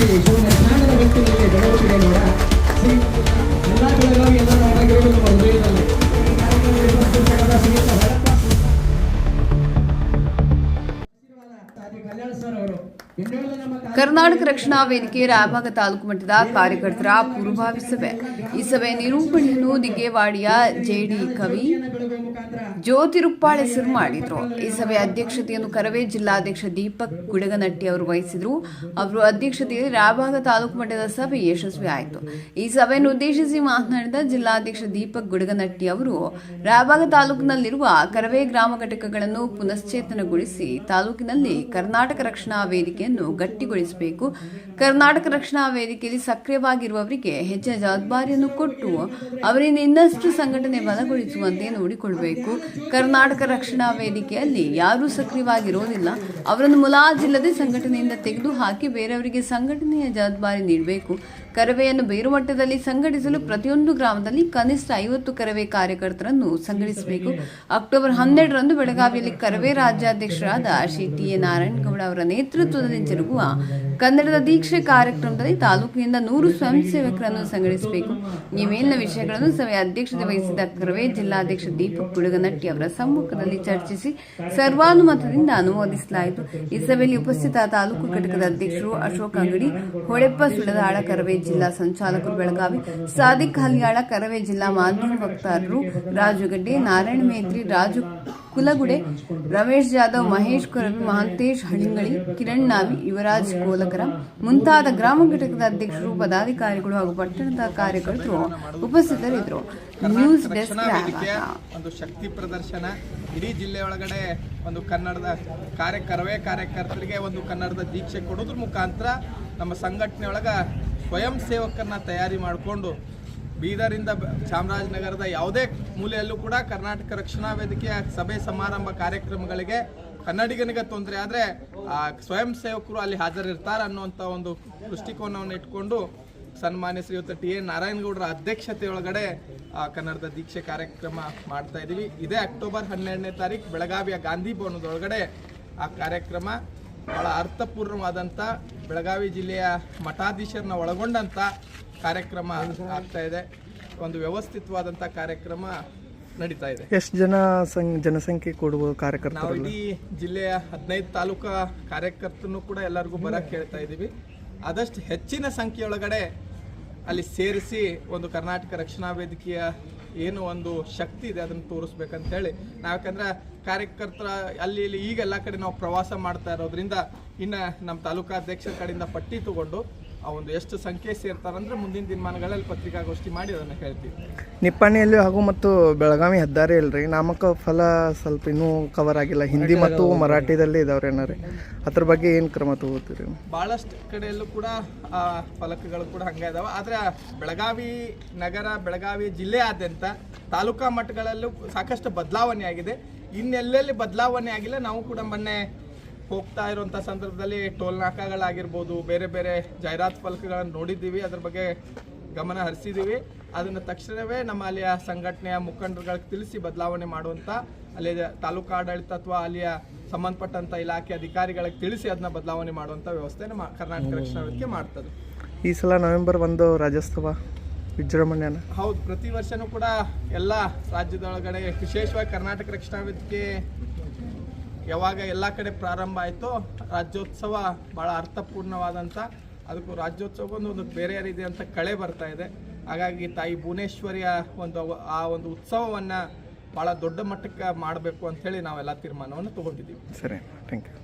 ಜೀವನ ಸ್ಥಾನದ ವ್ಯಕ್ತಿಗಳಿಗೆ ಬೆಳವಣಿಗೆ ನೋಡ ಶ್ರೀ ಕರ್ನಾಟಕ ರಕ್ಷಣಾ ವೇದಿಕೆ ರಾಯಭಾಗ ತಾಲೂಕು ಮಟ್ಟದ ಕಾರ್ಯಕರ್ತರ ಪೂರ್ವಭಾವಿ ಸಭೆ ಈ ಸಭೆ ನಿರೂಪಣೆಯನ್ನು ದಿಗ್ಗೇವಾಡಿಯ ಜೆಡಿ ಕವಿ ಜ್ಯೋತಿರುಪ್ಪಾಳ್ ಹೆಸರು ಮಾಡಿದ್ರು. ಈ ಸಭೆ ಅಧ್ಯಕ್ಷತೆಯನ್ನು ಕರವೇ ಜಿಲ್ಲಾಧ್ಯಕ್ಷ ದೀಪಕ್ ಗುಡಗನಟ್ಟಿ ಅವರು ವಹಿಸಿದ್ರು. ಅವರು ಅಧ್ಯಕ್ಷತೆಯಲ್ಲಿ ರಾಯಭಾಗ ತಾಲೂಕು ಮಟ್ಟದ ಸಭೆ ಯಶಸ್ವಿ ಆಯಿತು. ಈ ಸಭೆಯನ್ನು ಉದ್ದೇಶಿಸಿ ಮಾತನಾಡಿದ ಜಿಲ್ಲಾಧ್ಯಕ್ಷ ದೀಪಕ್ ಗುಡಗನಟ್ಟಿ ಅವರು ರಾಯಭಾಗ ತಾಲೂಕಿನಲ್ಲಿರುವ ಕರವೇ ಗ್ರಾಮ ಘಟಕಗಳನ್ನು ಪುನಶ್ಚೇತನಗೊಳಿಸಿ ತಾಲೂಕಿನಲ್ಲಿ ಕರ್ನಾಟಕ ರಕ್ಷಣಾ ವೇದಿಕೆಯನ್ನು ಗಟ್ಟಿಗೊಳಿಸಬೇಕು. ಕರ್ನಾಟಕ ರಕ್ಷಣಾ ವೇದಿಕೆಯಲ್ಲಿ ಸಕ್ರಿಯವಾಗಿರುವವರಿಗೆ ಹೆಚ್ಚಿನ ಜವಾಬ್ದಾರಿಯನ್ನು ಕೊಟ್ಟು ಅವರಿಂದ ಇನ್ನಷ್ಟು ಸಂಘಟನೆ ಬಲಗೊಳಿಸುವಂತೆ ನೋಡಿಕೊಳ್ಳಬೇಕು ಕರ್ನಾಟಕ ರಕ್ಷಣಾ ವೇದಿಕೆಯಲ್ಲಿ ಯಾರೂ ಸಕ್ರಿಯವಾಗಿರೋದಿಲ್ಲ ಅವರನ್ನು ಮುಲಾಜಿಲ್ಲದೆ ಸಂಘಟನೆಯಿಂದ ತೆಗೆದುಹಾಕಿ ಬೇರೆಯವರಿಗೆ ಸಂಘಟನೆಯ ಜವಾಬ್ದಾರಿ ನೀಡಬೇಕು. ಕರವೆಯನ್ನು ಬೇರು ಮಟ್ಟದಲ್ಲಿ ಸಂಘಟಿಸಲು ಪ್ರತಿಯೊಂದು ಗ್ರಾಮದಲ್ಲಿ ಕನಿಷ್ಠ ಐವತ್ತು ಕರವೇ ಕಾರ್ಯಕರ್ತರನ್ನು ಸಂಘಟಿಸಬೇಕು. ಅಕ್ಟೋಬರ್ ಹನ್ನೆರಡರಂದು ಬೆಳಗಾವಿಯಲ್ಲಿ ಕರವೇ ರಾಜ್ಯಾಧ್ಯಕ್ಷರಾದ ಶ್ರೀ ಟಿ ಎ ನಾರಾಯಣಗೌಡ ಅವರ ನೇತೃತ್ವದಲ್ಲಿ ಜರುಗುವ ಕನ್ನಡದ ದೀಕ್ಷೆ ಕಾರ್ಯಕ್ರಮದಲ್ಲಿ ತಾಲೂಕಿನಿಂದ ನೂರು ಸ್ವಯಂ ಸೇವಕರನ್ನು ಸಂಘಟಿಸಬೇಕು. ಈ ಮೇಲಿನ ವಿಷಯಗಳನ್ನು ಸಭೆಯ ಅಧ್ಯಕ್ಷತೆ ವಹಿಸಿದ ಕರವೇ ಜಿಲ್ಲಾಧ್ಯಕ್ಷ ದೀಪಕ್ ಗುಡಗನಟ್ಟಿ ಅವರ ಸಮ್ಮುಖದಲ್ಲಿ ಚರ್ಚಿಸಿ ಸರ್ವಾನುಮತದಿಂದ ಅನುಮೋದಿಸಲಾಯಿತು. ಈ ಸಭೆಯಲ್ಲಿ ಉಪಸ್ಥಿತ ತಾಲೂಕು ಘಟಕದ ಅಧ್ಯಕ್ಷರು ಅಶೋಕ್ ಅಂಗಡಿ, ಹೊಳೆಪ್ಪ ಸುಳದಾಳ ಕರವೇ ಜಿಲ್ಲಾ ಸಂಚಾಲಕರು ಬೆಳಗಾವಿ ಸಾದಿಕ್ ಹಲ್ಯಾಳ ಕರವೇ ಜಿಲ್ಲಾ ಮಾಧ್ಯಮ ವಕ್ತಾರರು ರಾಜುಗಡ್ಡೆ ನಾರಾಯಣ ಮೇತ್ರಿ ರಾಜು ಕುಲಗುಡೆ ರಮೇಶ್ ಜಾಧವ್ ಮಹೇಶ್ ಕೊರವಿ ಮಹಾಂತೇಶ್ ಹಳಿಂಗಳಿ ಕಿರಣ್ ನಾವಿ ಯುವರಾಜ್ ಕೋಲಕರ ಮುಂತಾದ ಗ್ರಾಮ ಘಟಕದ ಅಧ್ಯಕ್ಷರು ಪದಾಧಿಕಾರಿಗಳು ಹಾಗೂ ಪಟ್ಟಣದ ಕಾರ್ಯಕರ್ತರು ಉಪಸ್ಥಿತರಿದ್ದರು. ನ್ಯೂಸ್ ಡೆಸ್ಕ್ ಒಂದು ಶಕ್ತಿ ಪ್ರದರ್ಶನ. ಇಡೀ ಜಿಲ್ಲೆ ಒಳಗಡೆ ಒಂದು ಕನ್ನಡದ ಕಾರ್ಯ ಕರವೇ ಕಾರ್ಯಕರ್ತರಿಗೆ ಒಂದು ಕನ್ನಡದ ದೀಕ್ಷೆ ಕೊಡೋದ್ರ ಮುಖಾಂತರ ನಮ್ಮ ಸಂಘಟನೆ ಒಳಗ ಸ್ವಯಂ ಸೇವಕರನ್ನ ತಯಾರಿ ಮಾಡಿಕೊಂಡು ಬೀದರಿಂದ ಚಾಮರಾಜನಗರದ ಯಾವುದೇ ಮೂಲೆಯಲ್ಲೂ ಕೂಡ ಕರ್ನಾಟಕ ರಕ್ಷಣಾ ವೇದಿಕೆಯ ಸಭೆ ಸಮಾರಂಭ ಕಾರ್ಯಕ್ರಮಗಳಿಗೆ ಕನ್ನಡಿಗನಿಗೆ ತೊಂದರೆ ಆದರೆ, ಆ, ಸ್ವಯಂ ಸೇವಕರು ಅಲ್ಲಿ ಹಾಜರಿರ್ತಾರೆ ಅನ್ನುವಂಥ ಒಂದು ದೃಷ್ಟಿಕೋನವನ್ನು ಇಟ್ಕೊಂಡು ಸನ್ಮಾನ್ಯ ಶ್ರೀಯುತ ಟಿ ಎ ನಾರಾಯಣಗೌಡರ ಅಧ್ಯಕ್ಷತೆಯೊಳಗಡೆ ಕನ್ನಡದ ದೀಕ್ಷೆ ಕಾರ್ಯಕ್ರಮ ಮಾಡ್ತಾ ಇದ್ದೀವಿ ಇದೇ ಅಕ್ಟೋಬರ್ ಹನ್ನೆರಡನೇ ತಾರೀಕು ಬೆಳಗಾವಿಯ ಗಾಂಧಿ ಭವನದೊಳಗಡೆ ಆ ಕಾರ್ಯಕ್ರಮ ಬಹಳ ಅರ್ಥಪೂರ್ಣವಾದಂಥ ಬೆಳಗಾವಿ ಜಿಲ್ಲೆಯ ಮಠಾಧೀಶರನ್ನ ಒಳಗೊಂಡಂಥ ಕಾರ್ಯಕ್ರಮ ಆಗ್ತಾ ಇದೆ. ಒಂದು ವ್ಯವಸ್ಥಿತವಾದಂಥ ಕಾರ್ಯಕ್ರಮ ನಡೀತಾ ಇದೆ. ಎಷ್ಟು ಜನ ಜನಸಂಖ್ಯೆ ಕೊಡುವ ನಾವು ಕಾರ್ಯಕರ್ತರು ಇಡೀ ಜಿಲ್ಲೆಯ ಹದಿನೈದು ತಾಲೂಕಾ ಕಾರ್ಯಕರ್ತರನ್ನು ಕೂಡ ಎಲ್ಲರಿಗೂ ಬರಕ್ಕೆ ಹೇಳ್ತಾ ಇದ್ದೀವಿ. ಆದಷ್ಟು ಹೆಚ್ಚಿನ ಸಂಖ್ಯೆಯೊಳಗಡೆ ಅಲ್ಲಿ ಸೇರಿಸಿ ಒಂದು ಕರ್ನಾಟಕ ರಕ್ಷಣಾ ವೇದಿಕೆಯ ಏನು ಒಂದು ಶಕ್ತಿ ಇದೆ ಅದನ್ನು ತೋರಿಸ್ಬೇಕಂತ ಹೇಳಿ ನಾವು ಯಾಕಂದ್ರೆ ಕಾರ್ಯಕರ್ತರ ಅಲ್ಲಿ ಇಲ್ಲಿ ಈಗ ಎಲ್ಲ ಕಡೆ ನಾವು ಪ್ರವಾಸ ಮಾಡ್ತಾ ಇರೋದ್ರಿಂದ ಇನ್ನು ನಮ್ಮ ತಾಲೂಕಾ ಅಧ್ಯಕ್ಷರ ಕಡೆಯಿಂದ ಪಟ್ಟಿ ತಗೊಂಡು ಆ ಒಂದು ಎಷ್ಟು ಸಂಖ್ಯೆ ಸೇರ್ತಾರಂದ್ರೆ ಮುಂದಿನ ದಿನಮಾನಗಳಲ್ಲಿ ಪತ್ರಿಕಾಗೋಷ್ಠಿ ಮಾಡಿ ಅದನ್ನು ಹೇಳ್ತೀವಿ. ನಿಪ್ಪಾಣಿಯಲ್ಲಿ ಹಾಗೂ ಮತ್ತು ಬೆಳಗಾವಿ ಹೆದ್ದಾರಿ ಇಲ್ರಿ ನಾಮಕ ಫಲ ಸ್ವಲ್ಪ ಇನ್ನೂ ಕವರ್ ಆಗಿಲ್ಲ. ಹಿಂದಿ ಮತ್ತು ಮರಾಠಿದಲ್ಲಿ ಇದಾವ್ರಿ ಏನಾರಿ. ಅದ್ರ ಬಗ್ಗೆ ಏನು ಕ್ರಮ ತಗೋತೀರಿ? ಭಾಳಷ್ಟು ಕಡೆಯಲ್ಲೂ ಕೂಡ ಆ ಫಲಕಗಳು ಕೂಡ ಹಂಗೆ ಇದಾವೆ. ಆದರೆ ಬೆಳಗಾವಿ ನಗರ ಬೆಳಗಾವಿ ಜಿಲ್ಲೆಯಾದ್ಯಂತ ತಾಲೂಕಾ ಮಟ್ಟಗಳಲ್ಲೂ ಸಾಕಷ್ಟು ಬದಲಾವಣೆ ಆಗಿದೆ. ಇನ್ನೆಲ್ಲೆಲ್ಲಿ ಬದಲಾವಣೆ ಆಗಿಲ್ಲ ನಾವು ಕೂಡ ಮೊನ್ನೆ ಹೋಗ್ತಾ ಇರುವಂಥ ಸಂದರ್ಭದಲ್ಲಿ ಟೋಲ್ ನಾಕಾಗಳಾಗಿರ್ಬೋದು ಬೇರೆ ಬೇರೆ ಜಾಹೀರಾತು ಫಲಕಗಳನ್ನು ನೋಡಿದ್ದೀವಿ ಅದ್ರ ಬಗ್ಗೆ ಗಮನ ಹರಿಸಿದ್ದೀವಿ. ಅದನ್ನು ತಕ್ಷಣವೇ ನಮ್ಮ ಅಲ್ಲಿಯ ಸಂಘಟನೆಯ ಮುಖಂಡರುಗಳಿಗೆ ತಿಳಿಸಿ ಬದಲಾವಣೆ ಮಾಡುವಂಥ ಅಲ್ಲಿ ತಾಲೂಕು ಆಡಳಿತ ಅಥವಾ ಅಲ್ಲಿಯ ಸಂಬಂಧಪಟ್ಟಂಥ ಇಲಾಖೆ ಅಧಿಕಾರಿಗಳಿಗೆ ತಿಳಿಸಿ ಅದನ್ನ ಬದಲಾವಣೆ ಮಾಡುವಂಥ ವ್ಯವಸ್ಥೆ ಕರ್ನಾಟಕ ರಕ್ಷಣಾ ವೇದಿಕೆ ಮಾಡ್ತದೆ. ಈ ಸಲ ನವೆಂಬರ್ ಒಂದು ರಾಜ್ಯೋತ್ಸವ ವಿಜೃಂಭಣೆನ ಹೌದು ಪ್ರತಿ ವರ್ಷನೂ ಕೂಡ ಎಲ್ಲ ರಾಜ್ಯದೊಳಗಡೆ ವಿಶೇಷವಾಗಿ ಕರ್ನಾಟಕ ರಕ್ಷಣಾ ವೇದಿಕೆ ಯಾವಾಗ ಎಲ್ಲ ಕಡೆ ಪ್ರಾರಂಭ ಆಯಿತೋ ರಾಜ್ಯೋತ್ಸವ ಭಾಳ ಅರ್ಥಪೂರ್ಣವಾದಂಥ ಅದಕ್ಕೂ ರಾಜ್ಯೋತ್ಸವಕ್ಕೊಂದು ಒಂದು ಬೇರೆ ಅಂತ ಕಳೆ ಬರ್ತಾ ಇದೆ. ಹಾಗಾಗಿ ತಾಯಿ ಭುವನೇಶ್ವರಿಯ ಒಂದು ಆ ಒಂದು ಉತ್ಸವವನ್ನು ಭಾಳ ದೊಡ್ಡ ಮಟ್ಟಕ್ಕೆ ಮಾಡಬೇಕು ಅಂಥೇಳಿ ನಾವೆಲ್ಲ ತೀರ್ಮಾನವನ್ನು ತೊಗೊಂಡಿದ್ದೀವಿ. ಸರಿ ಥ್ಯಾಂಕ್ ಯು